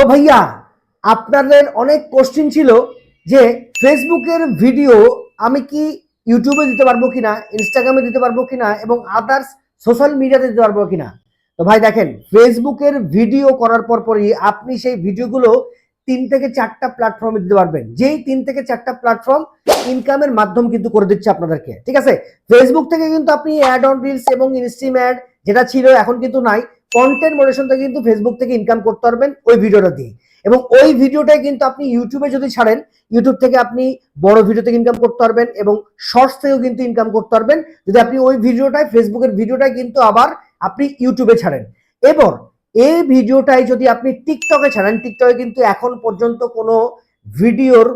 তো ভাইয়া, আপনাদের অনেক কোশ্চিন ছিল যে ফেসবুকের ভিডিও আমি কি ইউটিউবে দিতে পারব কিনা ইনস্টাগ্রামে দিতে পারব কিনা এবং আদার্স সোশ্যাল মিডিয়াতে দিতে পারব কিনা? তো ভাই দেখেন ফেসবুকের ভিডিও করার পর পরই আপনি সেই ভিডিওগুলো তিন থেকে চারটা প্ল্যাটফর্মে দিতে পারবেন। যেই তিন থেকে চারটা প্ল্যাটফর্ম ইনকামের মাধ্যম কিন্তু করে দিচ্ছে আপনাদেরকে, ঠিক আছে? ফেসবুক থেকে কিন্তু আপনি অ্যাড অন রিলস এবং ইনস্ট্রিম অ্যাড যেটা ছিল, এখন কিন্তু নাই। কন্টেন্ট মডারেশন থেকে কিন্তু ফেসবুক থেকে ইনকাম করতে পারবেন ওই ভিডিওটা দিয়ে। এবং ওই ভিডিওটাই কিন্তু আপনি ইউটিউবে যদি ছাড়েন ইউটিউব থেকে আপনি বড় ভিডিও থেকে ইনকাম করতে পারবেন এবং শর্টস থেকেও কিন্তু ইনকাম করতে পারবেন। যদি আপনি ওই ভিডিওটাই ফেসবুকের ভিডিওটাই কিন্তু আবার আপনি ইউটিউবে ছাড়েন। এবার, এই ভিডিওটাই যদি আপনি টিকটকে ছাড়েন টিকটকে কিন্তু এখন পর্যন্ত কোনো ভিডিওর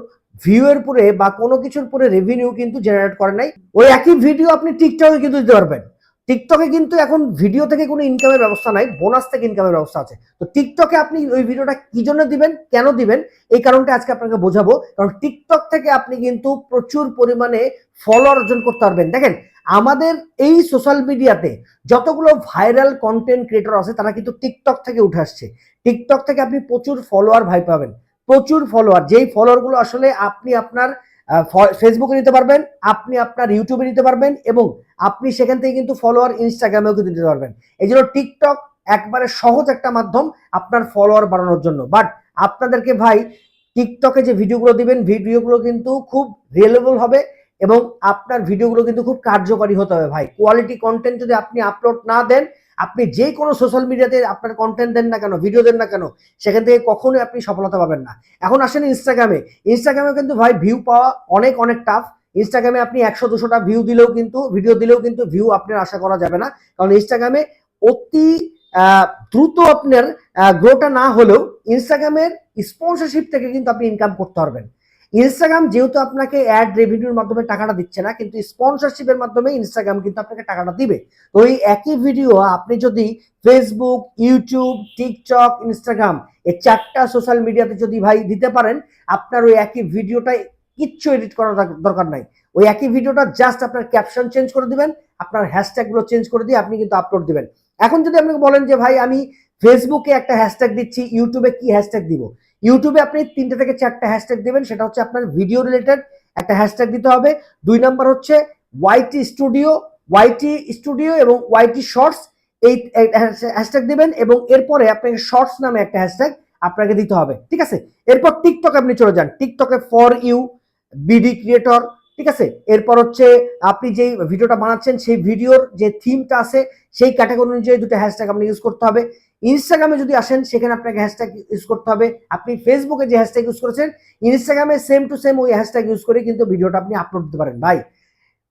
ভিউয়ের পরে বা কোনো কিছুর পরে রেভিনিউ কিন্তু জেনারেট করে নাই। ওই একই ভিডিও আপনি টিকটকে কিন্তু দিতে পারবেন। টিকটকে কিন্তু এখন ভিডিও থেকে কোনো ইনকামের ব্যবস্থা নাই বোনাস থেকে ইনকামের ব্যবস্থা আছে। তো টিকটকে আপনি ওই ভিডিওটা কি জন্য দিবেন, কেন দিবেন, এই কারণটা আজকে আপনাকে বোঝাবো। কারণ টিকটক থেকে আপনি কিন্তু প্রচুর পরিমাণে ফলো অর্জন করতে পারবেন। দেখেন, আমাদের এই সোশ্যাল মিডিয়াতে যতগুলো ভাইরাল কন্টেন্ট ক্রিয়েটর আছে, তারা কিন্তু টিকটক থেকে উঠে আসছে। টিকটক থেকে আপনি প্রচুর ফলোয়ার ভাই পাবেন। প্রচুর ফলোয়ার যেই ফলোয়ারগুলো আসলে আপনি আপনার ফেসবুকে নিতে পারবেন, আপনি আপনার ইউটিউবে নিতে পারবেন এবং আপনি সেখান থেকে কিন্তু ফলোয়ার ইনস্টাগ্রামেও কিন্তু নিতে পারবেন। এই জন্য টিকটক একবারে সহজ একটা মাধ্যম আপনার ফলোয়ার বাড়ানোর জন্য। বাট আপনাদেরকে ভাই টিকটকে যে ভিডিওগুলো দিবেন ভিডিওগুলো কিন্তু খুব রিয়েলেবল হবে এবং আপনার ভিডিওগুলো কিন্তু খুব কার্যকরী হতে হবে ভাই। কোয়ালিটি কন্টেন্ট যদি আপনি আপলোড না দেন আপনি যে কোনো সোশ্যাল মিডিয়াতে আপনার কন্টেন্ট দেন না কেন ভিডিও দেন না কেন, সেখান থেকে কখনোই আপনি সফলতা পাবেন না। এখন আসেন ইনস্টাগ্রামে ইনস্টাগ্রামে কিন্তু ভাই ভিউ পাওয়া অনেক অনেক টাফ ইনস্টাগ্রামে আপনি একশো দুশোটা ভিউ দিলেও কিন্তু ভিডিও দিলেও কিন্তু ভিউ আপনার আশা করা যাবে না। কারণ ইনস্টাগ্রামে অতি দ্রুত আপনার গ্রোটা না হলেও ইনস্টাগ্রামের স্পন্সরশিপ থেকে কিন্তু আপনি ইনকাম করতে পারবেন। ইনস্টাগ্রাম যেহেতু আপনাকে অ্যাড রেভিনিউর মাধ্যমে টাকাটা দিচ্ছে না, কিন্তু স্পন্সরশিপের মাধ্যমে ইনস্টাগ্রাম কিন্তু আপনাকে টাকাটা দিবে। তো এই একই ভিডিও আপনি যদি ফেসবুক ইউটিউব টিকটক ইনস্টাগ্রাম এই চারটা সোশ্যাল মিডিয়াতে যদি ভাই দিতে পারেন, আপনার ওই একই ভিডিওটাই কিচ্ছু এডিট করার দর- দরকার নাই। ওই একই ভিডিওটা জাস্ট আপনার ক্যাপশন চেঞ্জ করে দিবেন, আপনার হ্যাশট্যাগগুলো চেঞ্জ করে দিয়ে আপনি কিন্তু আপলোড দিবেন। এখন যদি আপনাকে বলেন যে ভাই আমি ফেসবুকে একটা হ্যাশট্যাগ দিচ্ছি ইউটিউবে কি হ্যাশট্যাগ দিব? ইউটিউবে আপনি তিনটে থেকে চারটা হ্যাশট্যাগ দেবেন, সেটা হচ্ছে আপনার ভিডিও রিলেটেড একটা হ্যাশট্যাগ দিতে হবে। দুই নাম্বার হচ্ছে ওয়াইটি স্টুডিও ওয়াইটি স্টুডিও এবং ওয়াইটি শর্টস এই হ্যাশট্যাগ দেবেন এবং এরপরে আপনাকে শর্টস নামে একটা হ্যাশট্যাগ আপনাকে দিতে হবে, ঠিক আছে? এরপর টিকটকে আপনি চলে যান টিকটকে ফর ইউ বিডি ক্রিয়েটর ঠিক আছে? এরপর হচ্ছে আপনি যেই ভিডিওটা বানাচ্ছেন, সেই ভিডিওর যে থিমটা আছে, সেই ক্যাটাগরি অনুযায়ী দুটো হ্যাশট্যাগ আপনি ইউজ করতে হবে। ইনস্টাগ্রামে যদি আসেন, সেখানে আপনাকে হ্যাশট্যাগ ইউজ করতে হবে। আপনি ফেসবুকে যে হ্যাশট্যাগ ইউজ করেছেন ইনস্টাগ্রামে সেম টু সেম ওই হ্যাশট্যাগ ইউজ করে কিন্তু ভিডিওটা আপনি আপলোড দিতে পারেন। ভাই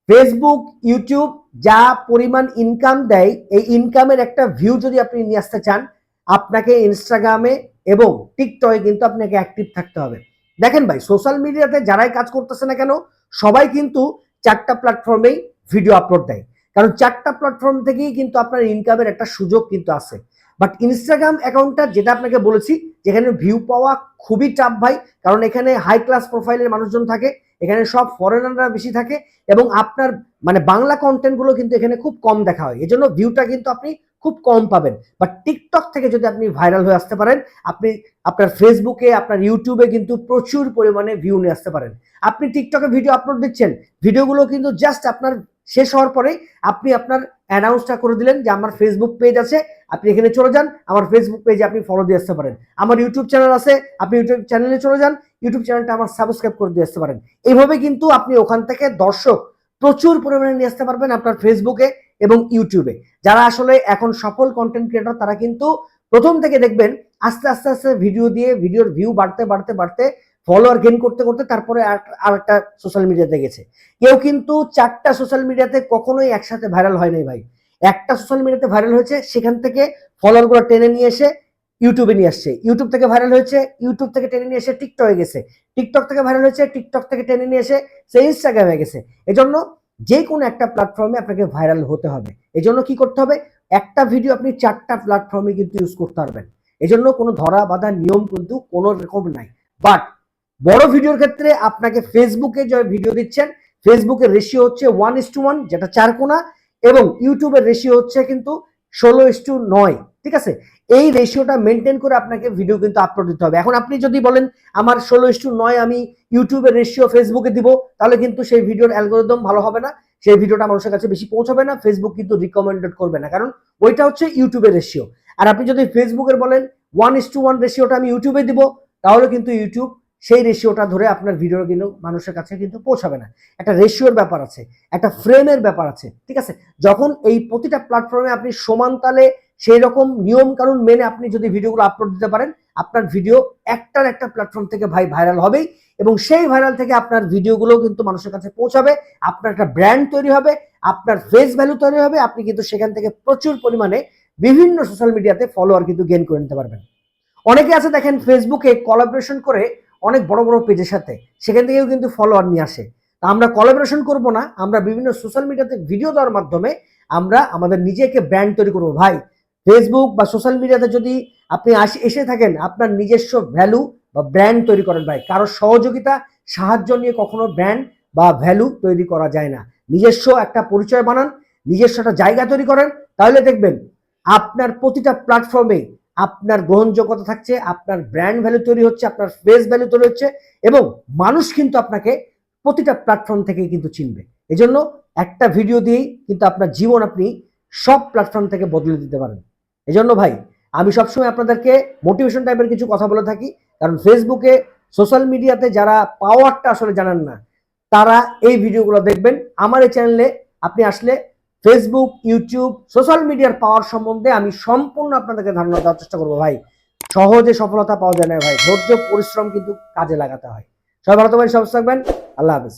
ফেসবুক ইউটিউব যা পরিমাণ ইনকাম দেয়, এই ইনকামের একটা ভিউ যদি আপনি নিয়ে আসতে চান, আপনাকে ইনস্টাগ্রামে এবং টিকটকে কিন্তু আপনাকে অ্যাক্টিভ থাকতে হবে। দেখেন ভাই সোশ্যাল মিডিয়াতে যারাই কাজ করতেছে না কেন, সবাই কিন্তু চারটা প্ল্যাটফর্মেই ভিডিও আপলোড দেয়। কারণ চারটা প্ল্যাটফর্ম থেকেই কিন্তু আপনার ইনকামের একটা সুযোগ কিন্তু আছে। বাট ইনস্টাগ্রাম অ্যাকাউন্টটা যেটা আপনাকে বলেছি, যেখানে ভিউ পাওয়া খুবই টাফ ভাই, কারণ এখানে হাই ক্লাস প্রোফাইলের মানুষজন থাকে, এখানে সব ফরেনাররা বেশি থাকে, এবং আপনার মানে বাংলা কন্টেন্টগুলো কিন্তু এখানে খুব কম দেখা হয়। এজন্য ভিউটা কিন্তু আপনি খুব কম পাবেন। বাট টিকটক থেকে যদি আপনি ভাইরাল হয়ে আসতে পারেন, আপনি আপনার ফেসবুকে আপনার ইউটিউবে কিন্তু প্রচুর পরিমাণে ভিউ নিয়ে আসতে পারেন। আপনি টিকটকে ভিডিও আপলোড দিচ্ছেন ভিডিওগুলো কিন্তু জাস্ট আপনার শেষ হওয়ার পরে আপনি আপনার অ্যানাউন্সটা করে দিলেন যে আমার ফেসবুক পেজ আছে, আপনি এখানে চলে যান, আমার ফেসবুক পেজে আপনি ফলো দিয়ে আসতে পারেন। আমার ইউটিউব চ্যানেল আছে, আপনি ইউটিউব চ্যানেলে চলে যান ইউটিউব চ্যানেলটা আমার সাবস্ক্রাইব করে দিয়ে আসতে পারেন। এইভাবে কিন্তু আপনি ওখান থেকে দর্শক প্রচুর পরিমাণে নিয়ে আসতে পারবেন আপনার ফেসবুকে এবং ইউটিউবে যারা আসলে এখন সফল কন্টেন্ট ক্রিয়েটর তারা কিন্তু প্রথম থেকে দেখবেন, আস্তে আস্তে আস্তে ভিডিও দিয়ে ভিডিওর ভিউ বাড়তে বাড়তে বাড়তে ফলোয়ার গেন করতে করতে তারপরে আর- একটা সোশ্যাল মিডিয়াতে গেছে। কেউ কিন্তু চারটা সোশ্যাল মিডিয়াতে কখনোই একসাথে ভাইরাল হয় নাই ভাই। একটা সোশ্যাল মিডিয়াতে ভাইরাল হয়েছে, সেখান থেকে ফলোয়ারগুলো টেনে নিয়ে এসে ইউটিউবে নিয়ে আসছে। ইউটিউব থেকে ভাইরাল হয়েছে ইউটিউব থেকে টেনে নিয়ে এসে টিকটকে গেছে। টিকটক থেকে ভাইরাল হয়েছে টিকটক থেকে টেনে নিয়ে এসে সে ইনস্টাগ্রামে গেছে। এজন্য যে কোনো একটা প্ল্যাটফর্মে আপনাকে ভাইরাল হতে হবে। এজন্য কি করতে হবে? একটা ভিডিও আপনি চারটা প্ল্যাটফর্মে কিন্তু ইউজ করতে পারবেন। এজন্য কোনো ধরা বাঁধা নিয়ম কিন্তু কোনো রকম নাই। বাট বড় ভিডিওর ক্ষেত্রে আপনাকে ফেসবুকে যে ভিডিও দিচ্ছেন। ফেসবুকের রেশিও হচ্ছে ওয়ান ইস টু ওয়ান যেটা চার কোনা, এবং ইউটিউবের রেশিও হচ্ছে কিন্তু ষোলো ইস টু নয়, ঠিক আছে? এই রেশিওটা মেনটেন করে আপনাকে ভিডিও কিন্তু আপলোড দিতে হবে। এখন আপনি যদি বলেন, আমার ষোলো ইস টু নয়, আমি ইউটিউবের রেশিও ফেসবুকে দিব, তাহলে কিন্তু সেই ভিডিওর অ্যালগোরিদম ভালো হবে না। সেই ভিডিওটা মানুষের কাছে বেশি পৌঁছাবে না। ফেসবুক কিন্তু রিকমেন্ডেড করবে না। কারণ ওইটা হচ্ছে ইউটিউবের রেশিও আর আপনি যদি ফেসবুকের বলেন ওয়ান ইস টু ওয়ান রেশিওটা আমি ইউটিউবে দিব, তাহলে কিন্তু ইউটিউব সেই রেশিওটা ধরে আপনার ভিডিও কিন্তু মানুষের কাছে কিন্তু পৌঁছাবে না। একটা রেশিওর ব্যাপার আছে, একটা ফ্রেমের ব্যাপার আছে, ঠিক আছে? যখন এই প্রতিটা প্ল্যাটফর্মে আপনি সমান তালে সেই রকম নিয়ম কানুন মেনে আপনি যদি ভিডিওগুলো আপলোড দিতে পারেন, আপনার ভিডিও একটার একটা প্ল্যাটফর্ম থেকে ভাই ভাইরাল হবেই এবং সেই ভাইরাল থেকে আপনার ভিডিওগুলো কিন্তু মানুষের কাছে পৌঁছাবে, আপনার একটা ব্র্যান্ড তৈরি হবে, আপনার ফেস ভ্যালু তৈরি হবে, আপনি কিন্তু সেখান থেকে প্রচুর পরিমাণে বিভিন্ন সোশ্যাল মিডিয়াতে ফলোয়ার কিন্তু গেইন করে নিতে পারবেন। অনেকে আছে দেখেন ফেসবুকে কোলাবোরেশন করে অনেক বড় বড় পেজের সাথে, সেখান থেকেও কিন্তু ফলোয়ার নিয়ে আসে। তা আমরা কোলাবোরেশন করব না, আমরা বিভিন্ন সোশ্যাল মিডিয়াতে ভিডিও দেওয়ার মাধ্যমে আমরা আমাদের নিজেকে ব্র্যান্ড তৈরি করব। ভাই ফেসবুক বা সোশ্যাল মিডিয়াতে যদি আপনি এসে থাকেন, আপনার নিজস্ব ভ্যালু বা ব্র্যান্ড তৈরি করেন ভাই, কারও সহযোগিতা, সাহায্য নিয়ে কখনো ব্র্যান্ড বা ভ্যালু তৈরি করা যায় না। নিজস্ব একটা পরিচয় বানান, নিজস্ব একটা জায়গা তৈরি করেন, তাহলে দেখবেন আপনার প্রতিটা প্ল্যাটফর্মে আপনার গ্রহণযোগ্যতা থাকছে, আপনার ব্র্যান্ড ভ্যালু তৈরি হচ্ছে, আপনার ফেস ভ্যালু তৈরি হচ্ছে এবং মানুষ কিন্তু আপনাকে প্রতিটা প্ল্যাটফর্ম থেকে কিন্তু চিনবে। এজন্য একটা ভিডিও দিয়েই কিন্তু আপনার জীবন আপনি সব প্ল্যাটফর্ম থেকে বদলে দিতে পারেন। এজন্য ভাই, আমি সবসময় আপনাদেরকে মোটিভেশন টাইপের কিছু কথা বলে থাকি, কারণ ফেসবুকে সোশ্যাল মিডিয়াতে যারা পাওয়ারটা আসলে জানান না, তারা এই ভিডিওগুলো দেখবেন। আমার এই চ্যানেলে আপনি আসলে ফেসবুক ইউটিউব সোশ্যাল মিডিয়ার পাওয়ার সম্বন্ধে আমি সম্পূর্ণ আপনাদেরকে ধারণা দেওয়ার চেষ্টা করব ভাই। সহজে সফলতা পাওয়া যায় না ভাই। ধৈর্য, পরিশ্রম কিন্তু কাজে লাগাতে হয়। সবাই ভালো থাকবেন সব থাকবেন। আল্লাহ হাফেজ।